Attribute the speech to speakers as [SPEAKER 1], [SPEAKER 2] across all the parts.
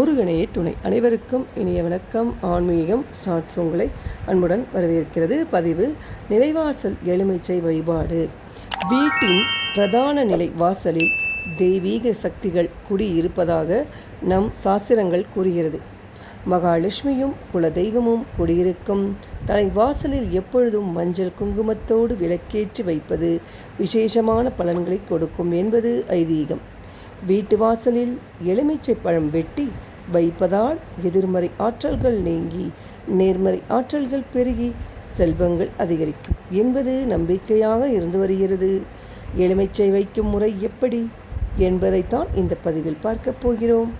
[SPEAKER 1] முருகனே துணை. அனைவருக்கும் இனிய வணக்கம். ஆன்மீகம் ஸ்டார்ட்ஸ் உங்களை அன்புடன் வரவேற்கிறது. பதிவு நிலைவாசல் எலுமிச்சை வழிபாடு. வீட்டின் பிரதான நிலை வாசலில் தெய்வீக சக்திகள் குடியிருப்பதாக நம் சாஸ்திரங்கள் கூறுகிறது. மகாலட்சுமியும் குலதெய்வமும் குடியிருக்கும் தலை வாசலில் எப்பொழுதும் மஞ்சள் குங்குமத்தோடு விளக்கேற்றி வைப்பது விசேஷமான பலன்களை கொடுக்கும் என்பது ஐதீகம். வீட்டு வாசலில் எலுமிச்சை பழம் வெட்டி வைப்பதால் எதிர்மறை ஆற்றல்கள் நீங்கி நேர்மறை ஆற்றல்கள் பெருகி செல்வங்கள் அதிகரிக்கும். என்பது நம்பிக்கையாக இருந்து வருகிறது. எளிமைச்சை வைக்கும் முறை எப்படி என்பதைத்தான் இந்த பதிவில் பார்க்கப் போகிறோம்.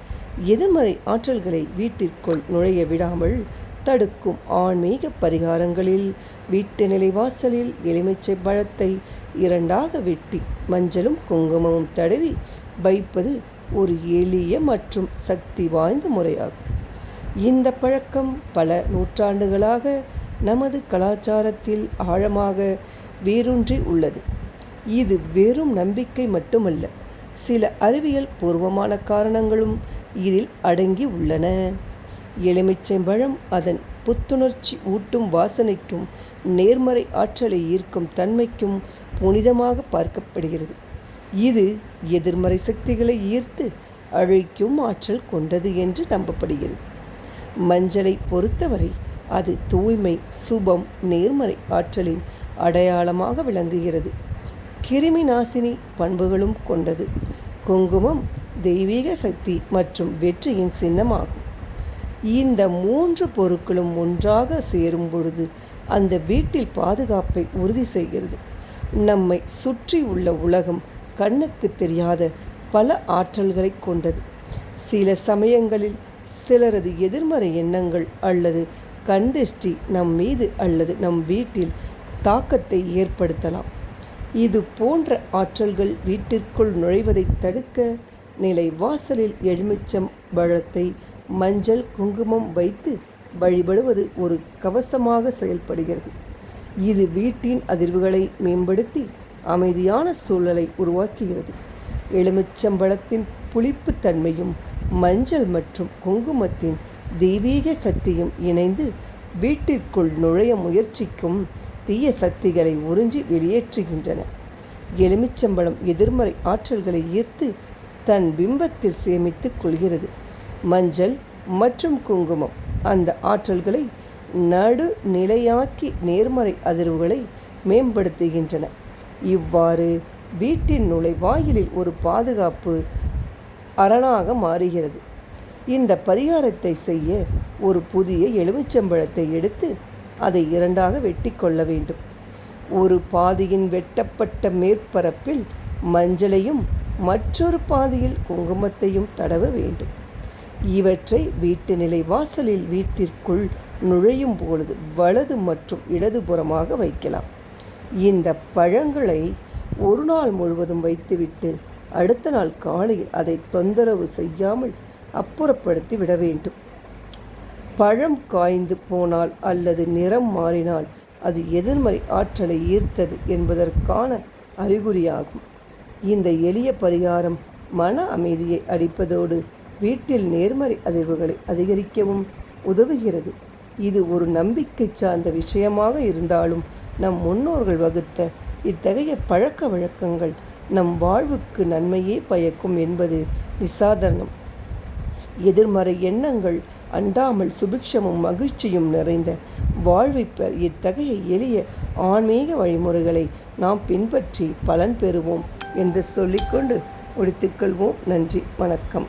[SPEAKER 1] எதிர்மறை ஆற்றல்களை வீட்டிற்குள் நுழைய விடாமல் தடுக்கும் ஆன்மீக பரிகாரங்களில் வீட்டு நிலைவாசலில் எலுமிச்சை பழத்தை இரண்டாக வெட்டி மஞ்சளும் குங்குமமும் தடவி வைப்பது ஒரு எளிய மற்றும் சக்தி வாய்ந்த முறையாகும். இந்த பழக்கம் பல நூற்றாண்டுகளாக நமது கலாச்சாரத்தில் ஆழமாக வேரூன்றி உள்ளது. இது வெறும் நம்பிக்கை மட்டுமல்ல சில அறிவியல் பூர்வமான காரணங்களும் இதில் அடங்கி உள்ளன. எலுமிச்சம்பழம் அதன் புத்துணர்ச்சி ஊட்டும் வாசனைக்கும் நேர்மறை ஆற்றலை ஈர்க்கும் தன்மைக்கும் புனிதமாக பார்க்கப்படுகிறது. இது எதிர்மறை சக்திகளை ஈர்த்து அழிக்கும் ஆற்றல் கொண்டது என்று நம்பப்படுகிறது. மஞ்சளை பொறுத்தவரை அது தூய்மை சுபம் நேர்மறை ஆற்றலின் அடையாளமாக விளங்குகிறது. கிருமி நாசினி பண்புகளும் கொண்டது. குங்குமம் தெய்வீக சக்தி மற்றும் வெற்றியின் சின்னமாகும். இந்த மூன்று பொருட்களும் ஒன்றாக சேரும் பொழுது அந்த வீட்டில் பாதுகாப்பை உறுதி செய்கிறது. நம்மை சுற்றி உள்ள உலகம் கண்ணுக்கு தெரியாத பல ஆற்றல்களை கொண்டது. சில சமயங்களில் சிலரது எதிர்மறை எண்ணங்கள் அல்லது கண்டிஷ்டி நம் மீது அல்லது நம் வீட்டில் தாக்கத்தை ஏற்படுத்தலாம். இது போன்ற ஆற்றல்கள் வீட்டிற்குள் நுழைவதை தடுக்க நிலை வாசலில் எலுமிச்சம் பழத்தை மஞ்சள் குங்குமம் வைத்து வழிபடுவது ஒரு கவசமாக செயல்படுகிறது. இது வீட்டின் அதிர்வுகளை மேம்படுத்தி அமைதியான சூழலை உருவாக்குகிறது எலுமிச்சம்பழத்தின் புளிப்பு தன்மையும் மஞ்சள் மற்றும் குங்குமத்தின் தெய்வீக சக்தியும் இணைந்து வீட்டிற்குள் நுழைய முயற்சிக்கும் தீய சக்திகளை உறிஞ்சி வெளியேற்றுகின்றன. எலுமிச்சம்பழம் எதிர்மறை ஆற்றல்களை ஈர்த்து தன் பிம்பத்தில் சேமித்துக் கொள்கிறது. மஞ்சள் மற்றும் குங்குமம் அந்த ஆற்றல்களை நடுநிலையாக்கி நேர்மறை அதிர்வுகளை மேம்படுத்துகின்றன. இவ்வாறு வீட்டின் நுழைவாயிலில் ஒரு பாதுகாப்பு அரணாக மாறுகிறது. இந்த பரிகாரத்தை செய்ய ஒரு புதிய எலுமிச்சம்பழத்தை எடுத்து அதை இரண்டாக வெட்டி கொள்ள வேண்டும். ஒரு பாதியின் வெட்டப்பட்ட மேற்பரப்பில் மஞ்சளையும் மற்றொரு பாதியில் குங்குமத்தையும் தடவ வேண்டும். இவற்றை வீட்டு நிலை வாசலில் வீட்டிற்குள் நுழையும் பொழுது வலது மற்றும் இடதுபுறமாக வைக்கலாம். இந்த பழங்களை ஒரு நாள் முழுவதும் வைத்துவிட்டு அடுத்த நாள் காலையில் அதை தொந்தரவு செய்யாமல் அப்புறப்படுத்தி விட வேண்டும். பழம் காய்ந்து போனால் அல்லது நிறம் மாறினால் அது எதிர்மறை ஆற்றலை ஈர்த்தது என்பதற்கான அறிகுறியாகும். இந்த எளிய பரிகாரம் மன அமைதியை அளிப்பதோடு வீட்டில் நேர்மறை அதிர்வுகளை அதிகரிக்கவும் உதவுகிறது. இது ஒரு நம்பிக்கை சார்ந்த விஷயமாக இருந்தாலும் நம் முன்னோர்கள் வகுத்த இத்தகைய பழக்க வழக்கங்கள் நம் வாழ்வுக்கு நன்மையே பயக்கும் என்பது நிசாதரணம். எதிர்மறை எண்ணங்கள் அண்டாமல் சுபிக்ஷமும் மகிழ்ச்சியும் நிறைந்த வாழ்வை பெற இத்தகைய எளிய ஆன்மீக வழிமுறைகளை நாம் பின்பற்றி பலன் பெறுவோம் என்று சொல்லிக்கொண்டு முடித்துக்கொள்வோம் நன்றி வணக்கம்.